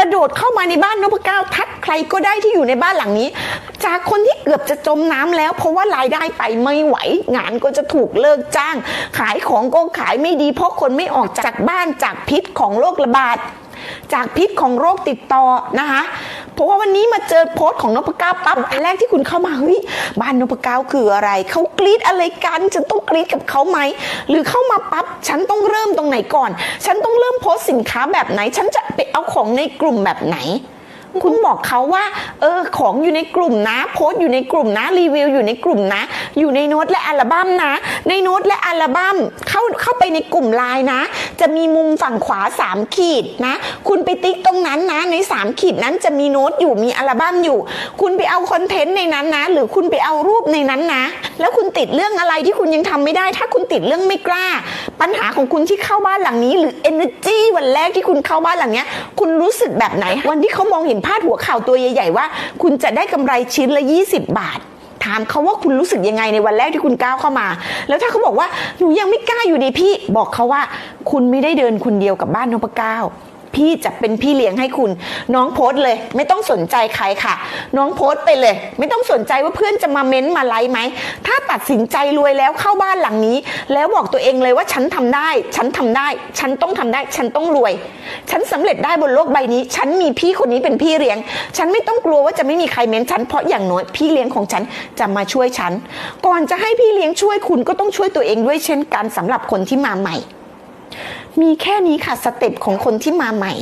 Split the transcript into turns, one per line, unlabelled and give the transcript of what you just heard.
ระโดดเข้ามาในบ้านนพเก้าทักใครก็ได้ที่อยู่ในบ้านหลังนี้ จากคนที่เกือบจะจมน้ำแล้ว เพราะว่ารายได้ไปไม่ไหว งานก็จะถูกเลิกจ้าง ขายของก็ขายไม่ดี เพราะคนไม่ออกจากบ้านจากพิษของโรคระบาดจากพิษของโรคติดต่อนะคะ เพราะว่าวันนี้มาเจอโพสต์ของนพเก้าปั๊บอันแรกที่คุณเข้ามาเฮ้ยบ้านนพเก้าคืออะไร เขากรีดอะไรกัน ฉันต้องกรีดกับเขาไหม หรือเข้ามาปั๊บฉันต้องเริ่ม ไหนก่อน ฉันต้องเริ่มโพสสินค้าแบบไหน ฉันจะไปเอาของในกลุ่มแบบไหน คุณบอกเขาว่า เออของอยู่ในกลุ่มนะ โพสอยู่ในกลุ่มนะรีวิวอยู่ในกลุ่มนะ อยู่ในโน้ตและอัลบั้มนะ ในโน้ตและอัลบั้มเข้าเข้าไปในกลุ่มไลน์นะ จะมีมุมฝั่งขวา 3 ขีดนะ คุณไปติ๊กตรงนั้นนะ ใน 3 ขีดนั้นจะมีโน้ตอยู่มีอัลบั้มอยู่ คุณไปเอาคอนเทนต์ในนั้นนะ หรือคุณไปเอารูปในนั้นนะ แล้วคุณติดเรื่องอะไรที่คุณยังทำไม่ได้ ถ้าคุณติดเรื่องไม่กล้า ปัญหาของคุณที่เข้าบ้านหลังนี้ หรือ energy วันแรกที่คุณเข้าบ้านหลังนี้คุณรู้สึกแบบไหน วันที่เขามองเห็นพาดหัวข่าวตัวใหญ่ ๆ ว่า คุณจะได้กำไรชิ้นละ 20 บาทถามเขาว่าคุณรู้สึกยังไงในวันแรกที่คุณก้าวเข้ามา แล้วถ้าเขาบอกว่าหนูยังไม่กล้าอยู่ดีพี่ บอกเขาว่า คุณไม่ได้เดินคนเดียวกับบ้านนพเก้า พี่จะเป็นพี่เลี้ยงให้คุณ น้องโพสต์เลย ไม่ต้องสนใจใครค่ะ น้องโพสต์ไปเลย ไม่ต้องสนใจว่าเพื่อนจะมาเม้นมาไลค์ไหมถ้าตัดสินใจรวยแล้วเข้าบ้านหลังนี้ แล้วบอกตัวเองเลยว่าฉันทำได้ ฉันทำได้ ฉันต้องทำได้ ฉันต้องรวย ฉันสำเร็จได้บนโลกใบนี้ ฉันมีพี่คนนี้เป็นพี่เลี้ยง ฉันไม่ต้องกลัวว่าจะไม่มีใครเม้นฉันเพราะอย่างน้อยพี่เลี้ยงของฉันจะมาช่วยฉัน ก่อนจะให้พี่เลี้ยงช่วยคุณก็ต้องช่วยตัวเองด้วยเช่นกันสำหรับคนที่มาใหม่ มีแค่นี้ค่ะสเต็ปของคนที่มาใหม่